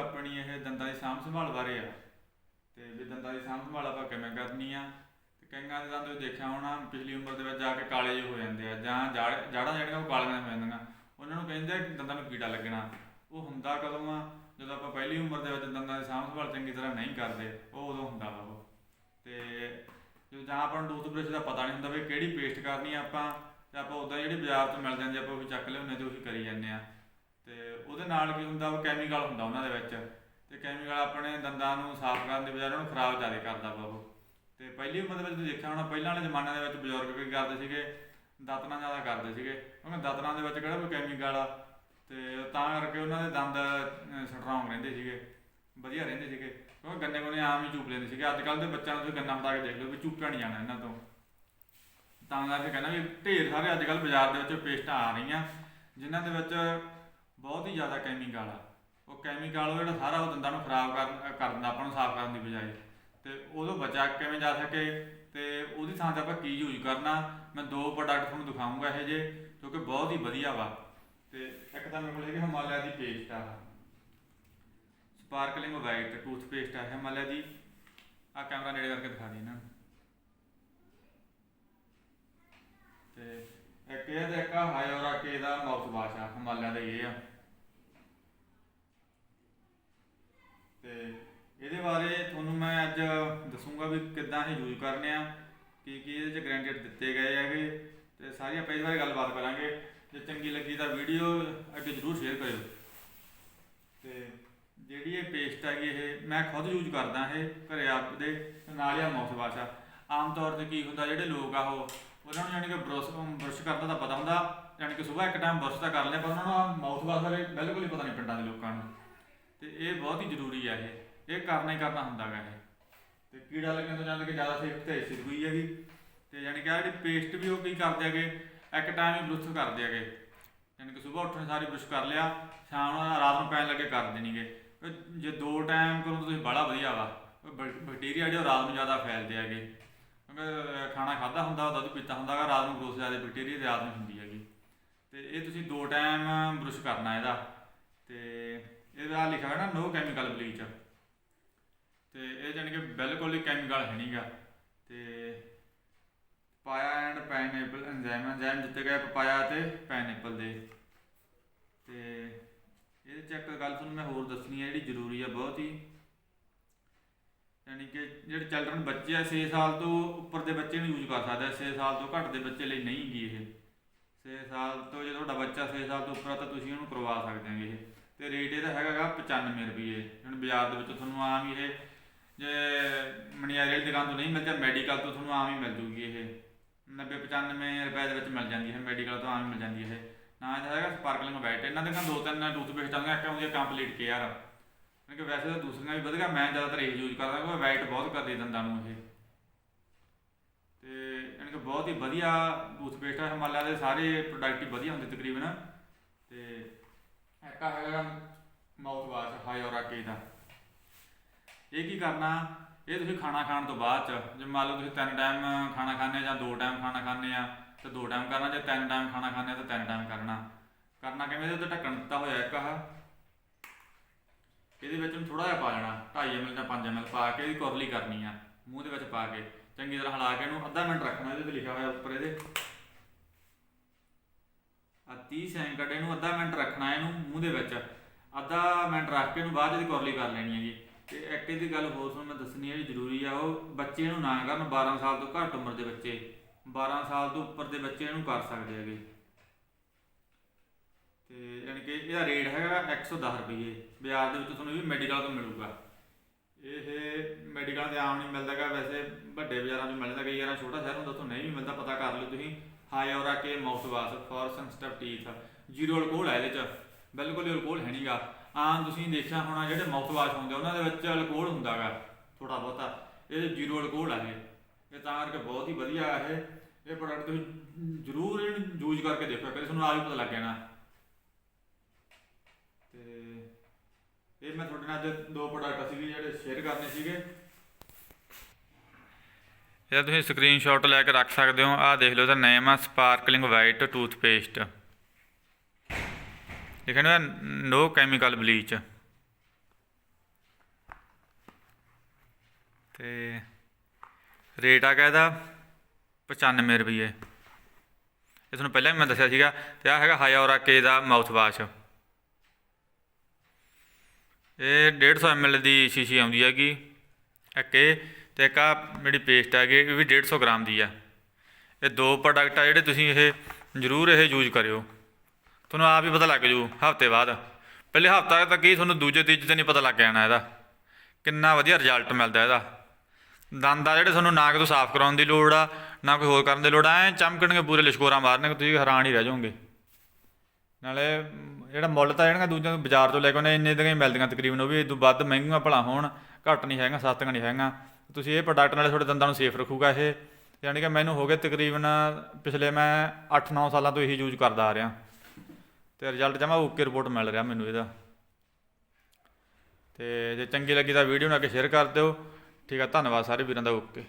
ਆਪਣੀ ਇਹ ਦੰਦਾਂ ਦੀ ਸਾਂਭ ਸੰਭਾਲ ਬਾਰੇ ਆ। ਤੇ ਵੀ ਦੰਦਾਂ ਦੀ ਸਾਂਭ ਸੰਭਾਲ ਆਪਾਂ ਕਿਵੇਂ ਕਰਨੀ ਆ, ਤੇ ਕਈਆਂ ਦੇ ਦੰਦ ਤੁਸੀਂ ਦੇਖਿਆ ਹੋਣਾ, ਪਿਛਲੀ ਉਮਰ ਦੇ ਵਿੱਚ ਜਾ ਕੇ ਕਾਲੇ ਜਿਹੇ ਹੋ ਜਾਂਦੇ ਆ, ਜਾਂ ਜਾੜਾਂ ਜਿਹੜੀਆਂ ਉਹ ਕਾਲੀਆਂ ਹੋ ਜਾਂਦੀਆਂ। ਉਹਨਾਂ ਨੂੰ ਕਹਿੰਦੇ ਆ ਦੰਦਾਂ ਨੂੰ ਕੀੜਾ ਲੱਗਣਾ। ਉਹ ਹੁੰਦਾ ਕਦੋਂ ਆ? ਜਦੋਂ ਆਪਾਂ ਪਹਿਲੀ ਉਮਰ ਦੇ ਵਿੱਚ ਦੰਦਾਂ ਦੀ ਸਾਂਭ ਸੰਭਾਲ ਚੰਗੀ ਤਰ੍ਹਾਂ ਨਹੀਂ ਕਰਦੇ, ਉਹ ਉਦੋਂ ਹੁੰਦਾ ਵਾ ਉਹ। ਤੇ ਜਦੋਂ ਜਾਂ ਆਪਾਂ ਨੂੰ ਟੂਥਬ੍ਰਸ਼ ਦਾ ਪਤਾ ਨਹੀਂ ਹੁੰਦਾ ਵੀ ਕਿਹੜੀ ਪੇਸਟ ਕਰਨੀ ਆ ਆਪਾਂ, ਤੇ ਆਪਾਂ ਉਦਾਂ ਜਿਹੜੀ ਬਾਜ਼ਾਰ ਤੋਂ ਮਿਲ ਜਾਂਦੀ ਆਪਾਂ ਉਹ ਵੀ ਚੱਕ ਲਿਆਉਂਦੇ ਤੇ ਉਹੀ ਕਰੀ ਜਾਂਦੇ ਆ। ਉਹਦੇ ਨਾਲ ਕੀ ਹੁੰਦਾ, ਉਹ ਕੈਮੀਕਲ ਹੁੰਦਾ ਉਹਨਾਂ ਦੇ ਵਿੱਚ। ਤੇ ਕੈਮੀਕਲ ਆਪਣੇ ਦੰਦਾਂ ਨੂੰ ਸਾਫ਼ ਕਰਨ ਦੀ ਬਜਾਏ ਉਹਨਾਂ ਨੂੰ ਖਰਾਬ ਜ਼ਿਆਦਾ ਕਰਦਾ ਵਾ ਉਹ। ਤੇ ਪਹਿਲੀ ਉਮਰ ਦੇ ਵਿੱਚ ਤੁਸੀਂ ਦੇਖਿਆ ਹੋਣਾ, ਪਹਿਲਾਂ ਵਾਲੇ ਜ਼ਮਾਨੇ ਦੇ ਵਿੱਚ ਬਜ਼ੁਰਗ ਕੀ ਕਰਦੇ ਸੀਗੇ? ਦਾਤਨਾਂ ਜ਼ਿਆਦਾ ਕਰਦੇ ਸੀਗੇ। ਕਿਉਂਕਿ ਦਾਤਨਾਂ ਦੇ ਵਿੱਚ ਕਿਹੜਾ ਕੋਈ ਕੈਮੀਕਲ ਆ? ਤੇ ਤਾਂ ਕਰਕੇ ਉਹਨਾਂ ਦੇ ਦੰਦ ਸਟਰੋਂਗ ਰਹਿੰਦੇ ਸੀਗੇ। ਵਧੀਆ ਰਹਿੰਦੇ ਸੀਗੇ। ਕਿਉਂਕਿ ਗੰਨੇ ਗੁੰਨੇ ਆਮ ਹੀ ਚੂਪ ਲੈਂਦੇ ਸੀਗੇ। ਅੱਜ ਕੱਲ੍ਹ ਦੇ ਬੱਚਿਆਂ ਨੂੰ ਤੁਸੀਂ ਗੰਨਾ ਬਤਾ ਕੇ ਦੇਖ ਲਓ ਵੀ ਚੂਪਿਆ ਨਹੀਂ ਜਾਣਾ ਇਹਨਾਂ ਤੋਂ। ਤਾਂ ਕਰਕੇ ਕਹਿੰਦਾ ਵੀ ਢੇਰ ਸਾਰੇ ਅੱਜ ਕੱਲ੍ਹ ਬਾਜ਼ਾਰ ਦੇ ਵਿੱਚ ਪੇਸਟਾਂ ਆ ਰਹੀਆਂ। ਜਿਨ੍ਹਾਂ ਦੇ ਵਿੱਚ ਬਹੁਤ ਹੀ ਜ਼ਿਆਦਾ ਕੈਮੀਕਲ ਆ। ਉਹ ਕੈਮੀਕਲ ਉਹ ਜਿਹੜਾ ਸਾਰਾ ਉਹ ਦੰਦਾਂ ਨੂੰ ਖਰਾਬ ਕਰਨ ਕਰ ਦਿੰਦਾ, ਆਪਾਂ ਨੂੰ ਸਾਫ਼ ਕਰਨ ਦੀ ਬਜਾਏ। ਤੇ ਉਦੋਂ ਬਚਾ ਕਿਵੇਂ ਜਾ ਸਕੇ ਤੇ ਉਹਦੀ ਥਾਂ ਤੇ ਆਪਾਂ ਕੀ ਯੂਜ਼ ਕਰਨਾ, ਮੈਂ ਦੋ ਪ੍ਰੋਡਕਟ ਤੁਹਾਨੂੰ ਦਿਖਾਉਂਗਾ ਇਹ ਜੇ ਕਿਉਂਕਿ ਬਹੁਤ ਹੀ ਵਧੀਆ ਵਾ। ਤੇ ਇੱਕ ਤਾਂ ਮੇਰੇ ਕੋਲ ਹੈਗੀ ਹਿਮਾਲਿਆ ਦੀ ਪੇਸਟ ਆ। ਸਪਾਰਕਲਿੰਗ ਵਾਈਟ ਟੂਥਪੇਸਟ ਆ ਹਿਮਾਲਿਆ ਦੀ। ਆ ਕੈਮਰਾ ਨੇੜੇ ਕਰਕੇ ਦਿਖਾ ਦੇ ਇਹਨਾਂ ਤੇ ਇੱਕ ਇਹ ਤੇ ਇੱਕ ਹਾਇਓਰਾ ਕੇ ਦਾ ਮਾਊਥ ਵਾਸ਼ ਆ, ਹਿਮਾਲਿਆ ਦਾ ਇਹ ਆ ਤੇ ਇਹਦੇ ਬਾਰੇ ਤੁਹਾਨੂੰ ਮੈਂ ਅੱਜ ਦੱਸੂਗਾ ਵੀ ਕਿੱਦਾਂ ਇਹ ਯੂਜ਼ ਕਰਨੇ ਆ, ਕੀ ਕੀ ਇਹਦੇ ਚ ਗ੍ਰੈਂਡਡ ਦਿੱਤੇ ਗਏ ਹੈਗੇ, ਤੇ ਸਾਰੀ ਆਪਾਂ ਇਸ ਬਾਰੇ ਗੱਲਬਾਤ ਕਰਾਂਗੇ। ਜੇ ਚੰਗੀ ਲੱਗੀ ਤਾਂ ਵੀਡੀਓ ਅੱਗੇ ਜਰੂਰ ਸ਼ੇਅਰ ਕਰਿਓ। ਤੇ ਜਿਹੜੀ ਇਹ ਪੇਸਟ ਹੈਗੀ ਇਹ, ਮੈਂ ਖੁਦ ਯੂਜ਼ ਕਰਦਾ ਇਹ ਘਰੇ ਆਪਦੇ ਤੇ ਨਾਲ ਹੀ ਆ ਮਾਊਥ ਵਾਸ਼ ਆ। ਆਮ ਤੌਰ ਤੇ ਕੀ ਹੁੰਦਾ, ਜਿਹੜੇ ਲੋਕ ਆ ਉਹ, ਉਹਨਾਂ ਨੂੰ ਯਾਨੀ ਕਿ ਬਰਸ਼ ਬਰਸ਼ ਕਰਦਾ ਤਾਂ ਪਤਾ ਹੁੰਦਾ ਯਾਨੀ ਕਿ ਸਵੇਰ ਇੱਕ ਟਾਈਮ ਬਰਸ਼ ਤਾਂ ਕਰ ਲਿਆ ਪਰ ਉਹਨਾਂ ਨੂੰ ਮਾਊਥ ਵਾਸ਼ ਬਾਰੇ ਬਿਲਕੁਲ ਹੀ ਪਤਾ ਨਹੀਂ ਪਿੰਡਾਂ ਦੇ ਲੋਕਾਂ ਨੂੰ। ਤੇ ਇਹ ਬਹੁਤ ਹੀ ਜ਼ਰੂਰੀ ਆ ਇਹ। ਇਹ ਕਰਨਾ ਹੀ ਕਰਨਾ ਹੁੰਦਾ ਗਾ ਇਹ। ਤੇ ਕੀੜਾ ਲੱਗਣ ਤੋਂ ਜਾਂਦੇ ਕਿ ਜ਼ਿਆਦਾ ਸੇਫ ਤੇ ਇਸੇ ਹੋਈ ਹੈਗੀ। ਤੇ ਯਾਨੀ ਕਿ ਆਹ ਜਿਹੜੀ ਪੇਸਟ ਵੀ ਉਹ ਕੀ ਕਰਦੇ ਹੈਗੇ, ਇੱਕ ਟਾਈਮ ਹੀ ਬਰੁਸ਼ ਕਰਦੇ ਹੈਗੇ। ਯਾਨੀ ਕਿ ਸਵੇਰ ਉੱਠਣ ਸਾਰੀ ਬਰੁਸ਼ ਕਰ ਲਿਆ, ਸ਼ਾਮ ਨੂੰ ਰਾਤ ਨੂੰ ਪੈਣ ਲੱਗੇ ਕਰ ਦੇਣਗੇ। ਉਹ ਜੇ ਦੋ ਟਾਈਮ ਕਰੋ ਤਾਂ ਤੁਸੀਂ ਬੜਾ ਵਧੀਆ ਵਾ। ਬੈਕਟੀਰੀਆ ਜਿਹੜੇ ਉਹ ਰਾਤ ਨੂੰ ਜ਼ਿਆਦਾ ਫੈਲਦੇ ਹੈਗੇ। ਕਿਉਂਕਿ ਖਾਣਾ ਖਾਦਾ ਹੁੰਦਾ ਦੁੱਧ ਪੀਤਾ ਹੁੰਦਾ ਗਾ ਰਾਤ ਨੂੰ ਗਰੋਸ ਜ਼ਿਆਦਾ ਬੈਕਟੀਰੀਆ ਦੀ ਰਾਤ ਨੂੰ ਹੁੰਦੀ ਹੈਗੀ। ਤੇ ਇਹ ਤੁਸੀਂ ਦੋ ਟਾਈਮ ਬਰੁਸ਼ ਕਰਨਾ ਇਹਦਾ। ਤੇ ਇਹਦਾ ਲਿਖਿਆ ਹੋਇਆ ਨਾ ਨੋ ਕੈਮੀਕਲ ਬਲੀਚ ਤੇ ਇਹ ਜਾਣੀ ਕਿ ਬਿਲਕੁਲ ਹੀ ਕੈਮੀਕਲ ਹੈ ਨਹੀਂਗਾ ਤੇ ਪਾਇਆ ਐਂਡ ਪਾਈਨਐਪਲ ਐਂਜ਼ਾਈਮ ਐਂਜ਼ਾਈਮ ਦਿੱਤੇ ਗਏ ਪਪਾਇਆ ਤੇ ਪਾਈਨਐਪਲ ਦੇ। ਤੇ ਇਹਦੇ ਚ ਇੱਕ ਗੱਲ ਤੁਹਾਨੂੰ ਮੈਂ ਹੋਰ ਦੱਸਣੀ ਹੈ, ਜਿਹੜੀ ਜ਼ਰੂਰੀ ਆ ਬਹੁਤ ਹੀ। ਯਾਨੀ ਕਿ ਜਿਹੜੇ ਚਿਲਡਰਨ ਬੱਚੇ ਆ 6 ਸਾਲ ਤੋਂ ਉੱਪਰ ਦੇ ਬੱਚੇ ਨੂੰ ਯੂਜ਼ ਕਰ ਸਕਦਾ 6 ਸਾਲ ਤੋਂ ਘੱਟ ਦੇ ਬੱਚੇ ਲਈ ਨਹੀਂ ਗੀ ਇਹ। 6 ਸਾਲ ਤੋਂ ਜੇ ਤੁਹਾਡਾ ਬੱਚਾ 6 ਸਾਲ ਤੋਂ ਉੱਪਰ ਆ, ਤਾਂ ਤੁਸੀਂ ਉਹਨੂੰ ਕਰਵਾ ਸਕਦੇ ਹੋ ਇਹ। ਤੇ ਰੇਟ ਇਹਦਾ ਹੈਗਾਗਾ 95 ਰੁਪਏ ਹੁਣ ਬਾਜ਼ਾਰ ਦੇ ਵਿੱਚ ਤੁਹਾਨੂੰ ਆਮ ਹੀ ਇਹ ਜੇ ਮਣਿਆਰੇ ਵਾਲੀ ਦੁਕਾਨ ਤੋਂ ਨਹੀਂ ਮਿਲਦਾ ਮੈਡੀਕਲ ਤੋਂ ਤੁਹਾਨੂੰ ਆਮ ਹੀ ਮਿਲ ਜੂਗੀ ਇਹ। 90 95 ਰੁਪਏ ਦੇ ਵਿੱਚ ਮਿਲ ਜਾਂਦੀ ਹੈ ਮੈਡੀਕਲ ਤੋਂ ਆਮ ਹੀ ਮਿਲ ਜਾਂਦੀ ਹੈ ਇਹ। ਨਾ ਇਹਦਾ ਹੈਗਾ ਸਪਾਰਕਲਿੰਗ ਵਾਈਟ ਇਹਨਾਂ ਦੇ ਦੋ ਤਿੰਨ ਟੂਥਪੇਸਟ ਆਉਂਦੀਆਂ, ਇੱਕ ਆਉਂਦੀ ਹੈ ਕੰਪਲੀਟ ਕੇਅਰ ਕਿਉਂਕਿ ਵੈਸੇ ਤਾਂ ਦੂਸਰੀਆਂ ਵੀ ਵਧੀਆ, ਮੈਂ ਜ਼ਿਆਦਾਤਰ ਇਹ ਯੂਜ਼ ਕਰਦਾ ਕਿਉਂਕਿ ਵਾਈਟ ਬਹੁਤ ਕਰਦੀ ਦੰਦਾਂ ਨੂੰ ਇਹ। ਤੇ ਯਾਨੀ ਕਿ ਬਹੁਤ ਹੀ ਵਧੀਆ ਟੂਥਪੇਸਟ ਹੈ ਹਿਮਾਲਿਆ ਦੇ ਸਾਰੇ ਪ੍ਰੋਡਕਟ ਹੀ ਵਧੀਆ ਹੁੰਦੇ ਤਕਰੀਬਨ। ਤੇ ਇੱਕ ਹੈਗਾ ਮਾਊਥ ਵਾਸ਼ ਹਾਇਓਰਾ ਕੇ ਦਾ। ਇਹ ਕੀ ਕਰਨਾ? ਇਹ ਤੁਸੀਂ ਖਾਣਾ ਖਾਣ ਤੋਂ ਬਾਅਦ ਚ, ਜੇ ਮੰਨ ਲਓ ਤੁਸੀਂ ਤਿੰਨ ਟਾਈਮ ਖਾਣਾ ਖਾਂਦੇ ਆ ਜਾਂ ਦੋ ਟਾਈਮ ਖਾਣਾ ਖਾਂਦੇ ਆ, ਤਾਂ ਦੋ ਟਾਈਮ ਕਰਨਾ, ਜੇ ਤਿੰਨ ਟਾਈਮ ਖਾਣਾ ਖਾਂਦੇ ਆ ਤਾਂ ਤਿੰਨ ਟਾਈਮ ਕਰਨਾ। ਕਰਨਾ ਕਿਵੇਂ ਇਹਦੇ ਉੱਤੇ ਢੱਕਣ ਦਿੱਤਾ ਹੋਇਆ ਇੱਕ ਆਹ। ਇਹਦੇ ਵਿੱਚ ਨੂੰ ਥੋੜਾ ਜਿਹਾ ਪਾ ਲੈਣਾ 2.5 ml ਜਾਂ 5 ml ਪਾ ਕੇ ਇਹਦੀ ਕੁਰਲੀ ਕਰਨੀ ਆ, ਮੂੰਹ ਦੇ ਵਿੱਚ ਪਾ ਕੇ। ਚੰਗੀ ਤਰ੍ਹਾਂ ਹਿਲਾ ਕੇ ਇਹਨੂੰ ਅੱਧਾ ਮਿੰਟ ਰੱਖਣਾ, ਇਹਦੇ ਤੇ ਲਿਖਿਆ ਹੋਇਆ ਉੱਪਰ ਇਹਦੇ। ਆ 30 ਸੈਕਿੰਡ, ਇਹਨੂੰ ਅੱਧਾ ਮਿੰਟ ਰੱਖਣਾ ਇਹਨੂੰ ਮੂੰਹ ਦੇ ਵਿੱਚ। ਅੱਧਾ ਮਿੰਟ ਰੱਖ ਕੇ ਇਹਨੂੰ ਬਾਅਦ 'ਚ ਇਹਦੀ ਕੁਰਲੀ ਕਰ ਲੈਣੀ ਹੈ ਜੀ ਤੇ ਇੱਕ ਇਹਦੀ ਗੱਲ ਹੋਰ ਤੁਹਾਨੂੰ ਮੈਂ ਦੱਸਣੀ ਹੈ ਵੀ ਜ਼ਰੂਰੀ ਆ, ਉਹ ਬੱਚੇ ਨੂੰ ਨਾ ਕਰਨ 12 ਸਾਲ ਤੋਂ ਘੱਟ ਉਮਰ ਦੇ ਬੱਚੇ। 12 ਸਾਲ ਤੋਂ ਉੱਪਰ ਦੇ ਬੱਚੇ ਇਹਨੂੰ ਕਰ ਸਕਦੇ ਹੈਗੇ। ਤੇ ਯਾਨੀ ਕਿ ਇਹਦਾ ਰੇਟ ਹੈਗਾ 110 ਰੁਪਏ ਬਾਜ਼ਾਰ ਦੇ ਵਿੱਚ ਤੁਹਾਨੂੰ ਇਹ ਵੀ ਮੈਡੀਕਲ ਤੋਂ ਮਿਲੂਗਾ। ਇਹ ਮੈਡੀਕਲ ਦੇ ਆਮ ਨਹੀਂ ਮਿਲਦਾਗਾ ਵੈਸੇ ਵੱਡੇ ਬਾਜ਼ਾਰਾਂ 'ਚ ਮਿਲਦਾ, ਕਈ ਯਾਰਾਂ ਛੋਟਾ ਸ਼ਹਿਰ ਹੁੰਦਾ, ਉੱਥੋਂ ਨਹੀਂ ਵੀ ਮਿਲਦਾ, ਪਤਾ ਕਰ ਲਿਓ ਤੁਸੀਂ। Hiora K mouthwash for sensitive teeth. Zero alcohol ਹੈ ਇਹਦੇ 'ਚ। ਬਿਲਕੁਲ ਹੀ ਅਲਕੋਹਲ ਹੈ ਨਹੀਂਗਾ ਆਮ ਤੁਸੀਂ ਦੇਖਿਆ ਹੋਣਾ ਜਿਹੜੇ ਮਾਊਥ ਵਾਸ਼ ਹੁੰਦੇ ਉਹਨਾਂ ਦੇ ਵਿੱਚ ਅਲਕੋਹਲ ਹੁੰਦਾਗਾ ਥੋੜਾ ਬਹੁਤਾ। ਇਹ ਜ਼ੀਰੋ ਅਲਕੋਹਲ ਆ ਇਹ। ਤਾਂ ਕਰਕੇ ਬਹੁਤ ਹੀ ਵਧੀਆ ਹੈ ਇਹ। ਪ੍ਰੋਡਕਟ ਤੁਸੀਂ ਜ਼ਰੂਰ ਇਹਨੂੰ ਯੂਜ਼ ਕਰਕੇ ਦੇਖੋ ਕਦੇ ਤੁਹਾਨੂੰ ਆ ਵੀ ਪਤਾ ਲੱਗ ਜਾਣਾ। ਤੇ ਇਹ ਮੈਂ ਤੁਹਾਡੇ ਨਾਲ ਅੱਜ ਦੋ ਪ੍ਰੋਡਕਟ ਸੀਗੇ ਜਿਹੜੇ ਸ਼ੇਅਰ ਕਰਨੇ ਸੀਗੇ। ਇਹਦਾ ਤੁਸੀਂ ਸਕਰੀਨਸ਼ਾਟ ਲੈ ਕੇ ਰੱਖ ਸਕਦੇ ਹੋ। ਆਹ ਦੇਖ ਲਓ, ਇਹਦਾ ਨੇਮ ਆ ਸਪਾਰਕਲਿੰਗ ਵਾਈਟ ਟੂਥਪੇਸਟ ਇਹ ਕਹਿੰਦਾ ਨੋ ਕੈਮੀਕਲ ਬਲੀਚ ਤੇ ਰੇਟ ਆ ਕਹਿੰਦਾ 95 ਰੁਪਏ ਇਹ ਤੁਹਾਨੂੰ ਪਹਿਲਾਂ ਵੀ ਮੈਂ ਦੱਸਿਆ ਸੀਗਾ ਤੇ ਆ ਹੈਗਾ ਹਾਇਆਰਾ ਕੇ ਦਾ ਮਾਊਥ ਵਾਸ਼ ਇਹ 150 ml ਦੀ ਸ਼ੀਸ਼ੀ ਆਉਂਦੀ ਹੈਗੀ ਏਕੇ ਤੇ ਇੱਕ ਆ ਜਿਹੜੀ ਪੇਸਟ ਹੈਗੀ, ਇਹ ਵੀ 150 ਗ੍ਰਾਮ ਦੀ ਆ। ਇਹ ਦੋ ਪ੍ਰੋਡਕਟ ਆ ਜਿਹੜੇ ਤੁਸੀਂ ਇਹ ਜ਼ਰੂਰ ਇਹ ਯੂਜ਼ ਕਰਿਓ। ਤੁਹਾਨੂੰ ਆਪ ਹੀ ਪਤਾ ਲੱਗ ਜੂ, ਹਫ਼ਤੇ ਬਾਅਦ। ਪਹਿਲੇ ਹਫਤਾ ਤੱਕ ਹੀ ਤੁਹਾਨੂੰ ਦੂਜੇ, ਤੀਜੇ ਦਿਨ ਹੀ ਪਤਾ ਲੱਗ ਜਾਣਾ ਇਹਦਾ। ਕਿੰਨਾ ਵਧੀਆ ਰਿਜ਼ਲਟ ਮਿਲਦਾ ਇਹਦਾ। ਦੰਦ ਆ ਜਿਹੜੇ ਤੁਹਾਨੂੰ ਨਾ ਕਿ ਤੋਂ ਸਾਫ਼ ਕਰਾਉਣ ਦੀ ਲੋੜ ਆ, ਨਾ ਕੋਈ ਹੋਰ ਕਰਨ ਦੀ ਲੋੜ ਆ, ਐ ਚਮਕਣਗੇ ਪੂਰੇ ਲਿਸ਼ਕੋਰਾ ਮਾਰਨਗੇ, ਤੁਸੀਂ ਹੈਰਾਨ ਹੀ ਰਹਿ ਜਾਓਗੇ। ਨਾਲੇ ਜਿਹੜਾ ਮੁੱਲ ਤਾਂ ਜਿਹੜੀਆਂ ਦੂਜਿਆਂ ਤੋਂ ਬਾਜ਼ਾਰ ਤੋਂ ਲੈ ਕੇ ਆਉਂਦੇ, ਇੰਨੇ ਦੀਆਂ ਹੀ ਮਿਲਦੀਆਂ ਤਕਰੀਬਨ, ਉਹ ਵੀ ਇਦੋਂ ਵੱਧ ਮਹਿੰਗੀਆਂ ਭਲਾ ਹੋਣ, ਘੱਟ ਨਹੀਂ ਹੈਗਾ ਸਸਤੀਆਂ ਨਹੀਂ ਹੈਗੀਆਂ। ਤੁਸੀਂ ਇਹ ਪ੍ਰੋਡਕਟ ਨਾਲੇ ਤੁਹਾਡੇ ਦੰਦਾਂ ਨੂੰ ਸੇਫ ਰੱਖੂਗਾ ਇਹ। ਯਾਨੀ ਕਿ ਮੈਨੂੰ ਹੋ ਗਏ ਤਕਰੀਬਨ, ਪਿਛਲੇ ਮੈਂ 8-9 ਸਾਲਾਂ ਤੋਂ ਇਹੀ ਯੂਜ਼ ਕਰਦਾ ਆ ਰਿਹਾ। ਤੇ ਰਿਜ਼ਲਟ ਜਮਾ ਓਕੇ ਰਿਪੋਰਟ ਮਿਲ ਰਿਹਾ ਮੈਨੂੰ ਇਹਦਾ। ਤੇ ਜੇ ਚੰਗੀ ਲੱਗੀ ਤਾਂ ਵੀਡੀਓ ਨੂੰ ਅੱਗੇ ਸ਼ੇਅਰ ਕਰ ਦਿਓ। ਠੀਕ ਆ, ਧੰਨਵਾਦ ਸਾਰੇ ਵੀਰਾਂ ਦਾ ਓਕੇ